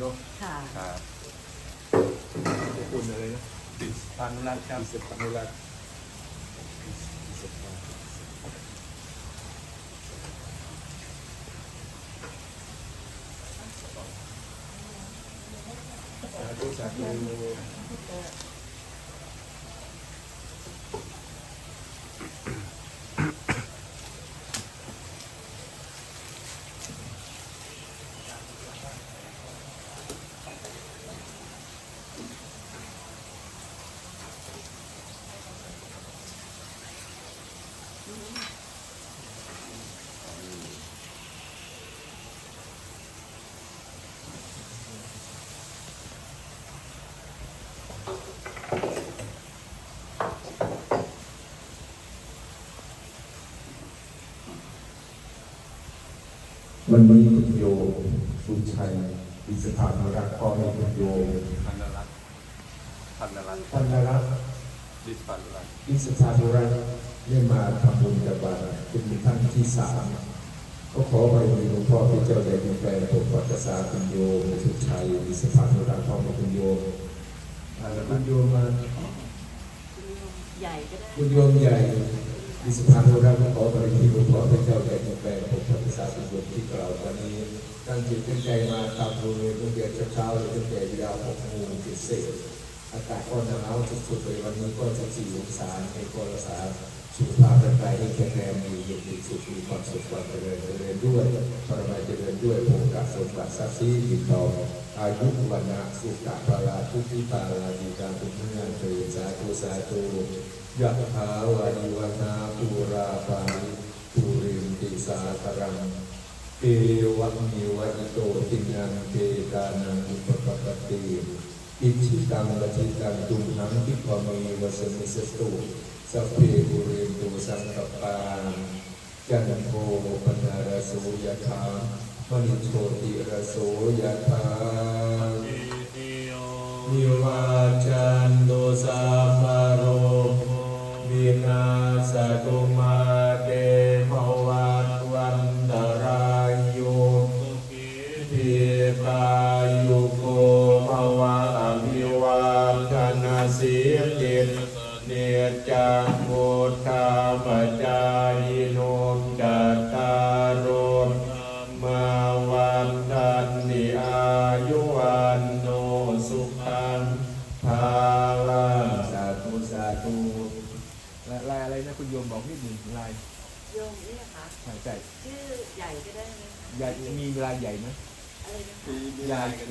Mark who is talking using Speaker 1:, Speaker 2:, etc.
Speaker 1: เนาะ
Speaker 2: ค่ะ
Speaker 3: ครับ
Speaker 1: ขอบคุณอะไรนะ
Speaker 3: ติดปานุรักษ์ครับ
Speaker 1: อิสระนุรักษ์อิสระสาธุสาธุ วันนี้คุณโยสุชัยอิสระนุรักษ์พ่อแม่คุณโย
Speaker 3: พันรักพันรักษ์
Speaker 1: ท่านรัก
Speaker 3: ดิสพันรักษ์
Speaker 1: อิสระนุรักได้มาทำบุญกับบาตรเป็นท่านที่สามก็ขอไปมีหลวงพ่อที่เจ้าใหญ่เป็นแฟนผมวัดศาคุณโยสุชัยอิสระนุรักพ่อแม่คุณโยอ่าแล้วคุณโยมา
Speaker 2: ใหญ่ก็ได้
Speaker 1: คุณโยมใหญ่ดิสภานรักขอบริที่หลวงพ่อ ตั้งจิตตั้งใจมาทำบุญในตั้งแต่เช้าเลยตั้งแต่เวลาหกโมงเศษอากาศก็หนาวสุดๆเลยวันนี้ก็จะสี่องศาในกรสาสุขภาพร่างกายที่แข็งแรงมีเย็นมีสุขมีความสุขความเจริญเจริญด้วยปรมาเจริญด้วยโภคสมบัติทรัพย์สินติดต่ออายุวันนะสุขภาลาทุกทิปาลาดีการทุกเมื่อเถิดสาธุสาธุยะถาวาริวนาปูราปาริปูริมติสาครังเอวังมิวัจโตตินังเตกานังอุปปปติอิจิตังปจิตังตุมหังคิพมีวสมิสตุสัพเพปุเรนตุสังกปปาจันโทปนารโสยะถามณิโชติระโสยะถา สิจิตเนจังพุทธาปจายโนจัตตารโรมาวันทันติอายุวันโนสุขังภาลังสาธุสาธุลายอะไรนะคุณโยมบอกนิดหนึ่งลาย
Speaker 2: โยมนี่นะคะ
Speaker 1: ใช่ใช่
Speaker 2: ชื่อใหญ่ก็ได้ไหมคะ
Speaker 1: ใหญ่มีลายใหญ่ไหม
Speaker 2: อะไรนะคะ
Speaker 1: ใหญ่